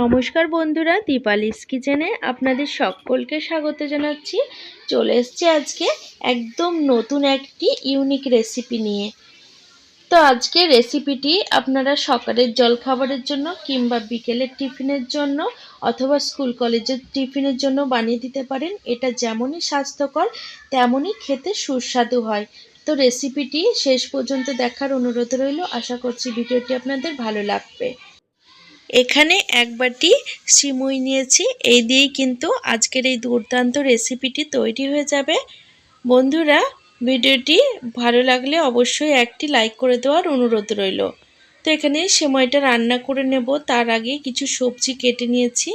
নমস্কার বন্ধুরা, দীপালিস কিচেনে আপনাদের সকলকে স্বাগত জানাচ্ছি। চলে এসছি আজকে একদম নতুন একটি ইউনিক রেসিপি নিয়ে। তো আজকে রেসিপিটি আপনারা সকালের জলখাবারের জন্য কিংবা বিকেলের টিফিনের জন্য অথবা স্কুল কলেজের টিফিনের জন্য বানিয়ে দিতে পারেন। এটা যেমনই স্বাস্থ্যকর, তেমনই খেতে সুস্বাদু হয়। তো রেসিপিটি শেষ পর্যন্ত দেখার অনুরোধ রইল। আশা করছি ভিডিওটি আপনাদের ভালো লাগবে। এখানে এক বাটি সিমুই নিয়েছি। এই দিয়েই কিন্তু আজকের এই দুর্দান্ত রেসিপিটি তৈরি হয়ে যাবে। বন্ধুরা, ভিডিওটি ভালো লাগলে অবশ্যই একটি লাইক করে দেওয়ার অনুরোধ রইল। তো এখানে সেময়টা রান্না করে নেব। তার আগে কিছু সবজি কেটে নিয়েছি।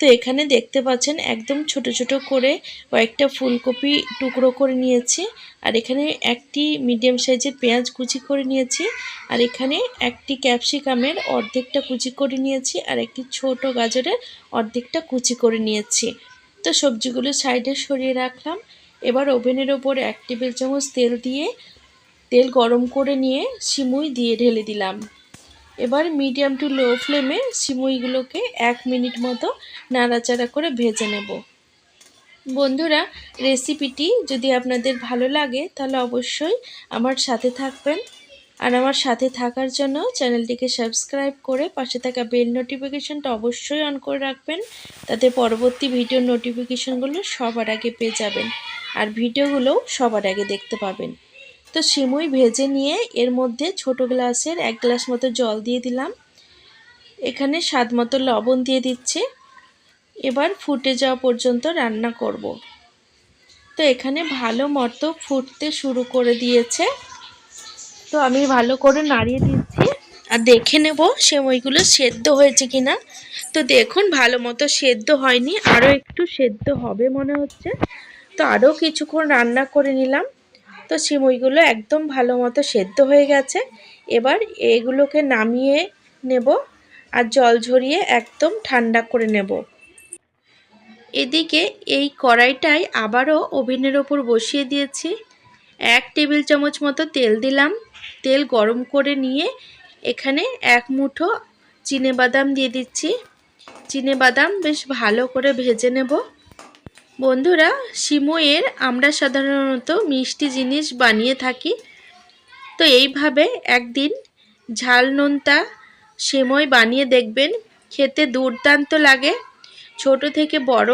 তো এখানে দেখতে পাচ্ছেন একদম ছোট ছোট করে কয়েকটা ফুলকপি টুকরো করে নিয়েছি। আর এখানে একটি মিডিয়াম সাইজের পেঁয়াজ কুচি করে নিয়েছি। আর এখানে একটি ক্যাপসিকামের অর্ধেকটা কুচি করে নিয়েছি আর একটি ছোট গাজরের অর্ধেকটা কুচি করে নিয়েছি। তো সবজিগুলো সাইডে সরিয়ে রাখলাম। এবার ওভেনের ওপর এক টেবিল চামচ তেল দিয়ে তেল গরম করে নিয়ে সিমুই দিয়ে ঢেলে দিলাম। এবার মিডিয়াম টু লো ফ্লেমে সিমুইগুলোকে এক মিনিট মতো নাড়াচাড়া করে ভেজে নেব। বন্ধুরা রেসিপিটি যদি আপনাদের ভালো লাগে, তাহলে অবশ্যই আমার সাথে থাকবেন। আর আমার সাথে থাকার জন্য চ্যানেলটিকে সাবস্ক্রাইব করে পাশে থাকা বেল নোটিফিকেশানটা অবশ্যই অন করে রাখবেন। তাতে পরবর্তী ভিডিও নোটিফিকেশানগুলো সবার আগে পেয়ে যাবেন। আর ভিডিওগুলোও সবার আগে দেখতে পাবেন। তো সিমুই ভেজে নিয়ে এর মধ্যে ছোট গ্লাসের এক গ্লাস মতো জল দিয়ে দিলাম। এখানে স্বাদ মতো লবণ দিয়ে দিচ্ছে। এবার ফুটে যাওয়া পর্যন্ত রান্না করব। তো এখানে ভালো মতো ফুটতে শুরু করে দিয়েছে। তো আমি ভালো করে নাড়িয়ে দিচ্ছি। আর দেখে নেব সেমইগুলো সেদ্ধ হয়েছে কিনা। তো দেখুন, ভালো মতো সেদ্ধ হয়নি। আরও একটু সেদ্ধ হবে মনে হচ্ছে। তো আরও কিছুক্ষণ রান্না করে নিলাম। তো সিমইগুলো একদম ভালো মতো সেদ্ধ হয়ে গেছে। এবার এগুলোকে নামিয়ে নেব আর জল ঝরিয়ে একদম ঠান্ডা করে নেব। এদিকে এই কড়াইটাই আবারও ওভেনের ওপর বসিয়ে দিয়েছি। এক টেবিল চামচ মতো তেল দিলাম। তেল গরম করে নিয়ে এখানে এক মুঠো চিনে বাদাম দিয়ে দিচ্ছি। চিনে বাদাম বেশ ভালো করে ভেজে নেব। বন্ধুরা সিমুয়ের আমরা সাধারণত মিষ্টি জিনিস বানিয়ে থাকি। তো এইভাবে একদিন ঝাল নোনতা সেমই বানিয়ে দেখবেন, খেতে দুর্দান্ত লাগে। ছোট থেকে বড়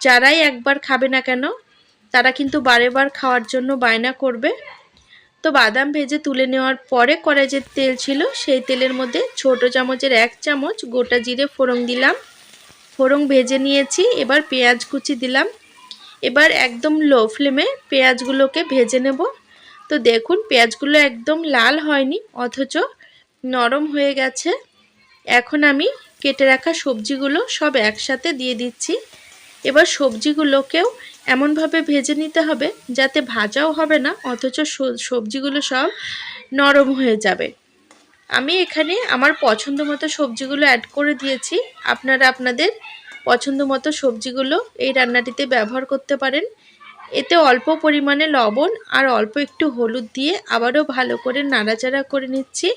যারাই একবার খাবে না কেন, তারা কিন্তু বারে বার খাওয়ার জন্য বায়না করবে। তো বাদাম ভেজে তুলে নেওয়ার পরে কড়াই যে তেল ছিল, সেই তেলের মধ্যে ছোট চামচের এক চামচ গোটা জিরে ফোড়ন দিলাম। ফোড়ন ভেজে নিয়েছি, এবার পেঁয়াজ কুচি দিলাম। এবার একদম লো ফ্লেমে পেঁয়াজগুলোকে ভেজে নেব। তো দেখুন, পেঁয়াজগুলো একদম লাল হয়নি, অথচ নরম হয়ে গেছে। এখন আমি কেটে রাখা সবজিগুলো সব একসাথে দিয়ে দিচ্ছি। এবার সবজিগুলোকেও এমনভাবে ভেজে নিতে হবে, যাতে ভাজাও হবে না, অথচ সবজিগুলো সব নরম হয়ে যাবে। আমি এখানে আমার পছন্দ মতো সবজিগুলো অ্যাড করে দিয়েছি। আপনারা আপনাদের পছন্দ মতো সবজিগুলো এই রান্নাটিতে ব্যবহার করতে পারেন। এতে অল্প পরিমাণে লবণ আর অল্প একটু হলুদ দিয়ে আবারও ভালো করে নাড়াচাড়া করে নিচ্ছি।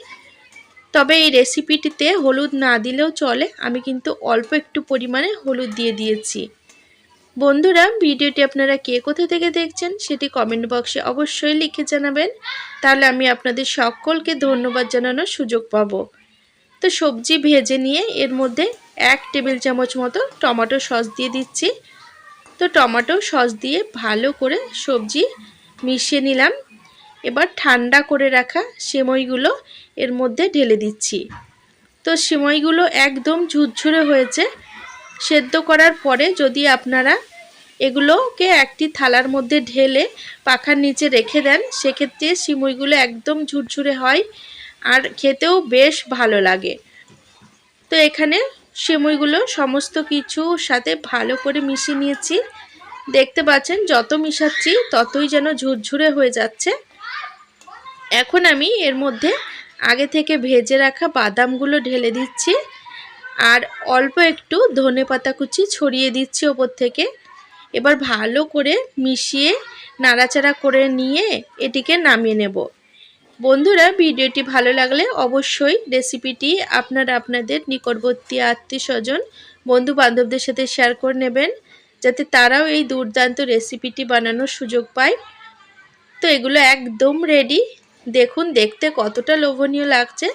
তবে এই রেসিপিটিতে হলুদ না দিলেও চলে, আমি কিন্তু অল্প একটু পরিমাণে হলুদ দিয়ে দিয়েছি। বন্ধুরা, ভিডিওটি আপনারা কে কোথা থেকে দেখছেন সেটি কমেন্ট বক্সে অবশ্যই লিখে জানাবেন। তাহলে আমি আপনাদের সকলকে ধন্যবাদ জানানোর সুযোগ পাব। তো সবজি ভেজে নিয়ে এর মধ্যে এক টেবিল চামচ মতো টমেটো সস দিয়ে দিচ্ছি। তো টমেটো সস দিয়ে ভালো করে সবজি মিশিয়ে নিলাম। এবার ঠান্ডা করে রাখা সেমইগুলো এর মধ্যে ঢেলে দিচ্ছি। তো সেমইগুলো একদম ঝুরঝুরে হয়েছে। সেদ্ধ করার পরে যদি আপনারা এগুলোকে একটি থালার মধ্যে ঢেলে পাখার নিচে রেখে দেন। সেক্ষেত্রে সিমইগুলো একদম ঝুরঝুরে হয় আর খেতেও বেশ ভালো লাগে। তো এখানে সিমইগুলো সমস্ত কিছুর সাথে ভালো করে মিশিয়ে নিয়েছি। দেখতে পাচ্ছেন, যত মিশাচ্ছি ততই যেন ঝুরঝুরে হয়ে যাচ্ছে। এখন আমি এর মধ্যে আগে থেকে ভেজে রাখা বাদামগুলো ঢেলে দিচ্ছি। আর অল্প একটু ধনে পাতা কুচি ছড়িয়ে দিচ্ছি ওপর থেকে। এবার ভালো করে মিশিয়ে নাড়াচাড়া করে নিয়ে এটিকে নামিয়ে নেব। বন্ধুরা, ভিডিওটি ভালো লাগলে অবশ্যই রেসিপিটি আপনারা আপনাদের নিকটবর্তী আত্মীয় স্বজন বন্ধু বান্ধবদের সাথে শেয়ার করে নেবেন, যাতে তারাও এই দুর্দান্ত রেসিপিটি বানানোর সুযোগ পায়। তো এগুলো একদম রেডি দেখুন, দেখতে কতটা লোভনীয় লাগছে।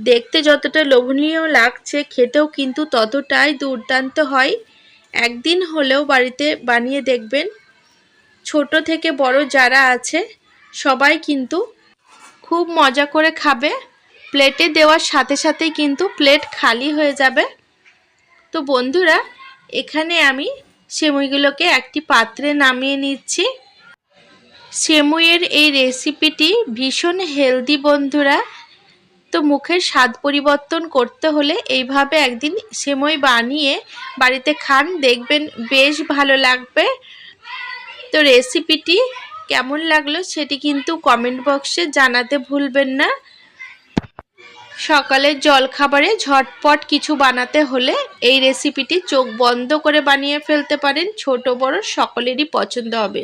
দেখতে যতটা লোভনীয় লাগছে, খেতেও কিন্তু ততটাই দুর্দান্ত হয়। একদিন হলেও বাড়িতে বানিয়ে দেখবেন। ছোট থেকে বড় যারা আছে, সবাই কিন্তু খুব মজা করে খাবে। প্লেটে দেওয়ার সাথে সাথেই কিন্তু প্লেট খালি হয়ে যাবে। তো বন্ধুরা, এখানে আমি সেমুইগুলোকে একটি পাত্রে নামিয়ে নিচ্ছি। সেমুইয়ের এই রেসিপিটি ভীষণ হেলদি বন্ধুরা। তো মুখের স্বাদ পরিবর্তন করতে হলে এইভাবে একদিন সেমই বানিয়ে বাড়িতে খান, দেখবেন বেশ ভালো লাগবে। তো রেসিপিটি কেমন লাগল সেটি কিন্তু কমেন্ট বক্সে জানাতে ভুলবেন না। সকালের জলখাবারে ঝটপট কিছু বানাতে হলে এই রেসিপিটি চোখ বন্ধ করে বানিয়ে ফেলতে পারেন। ছোট বড় সকলেরই পছন্দ হবে।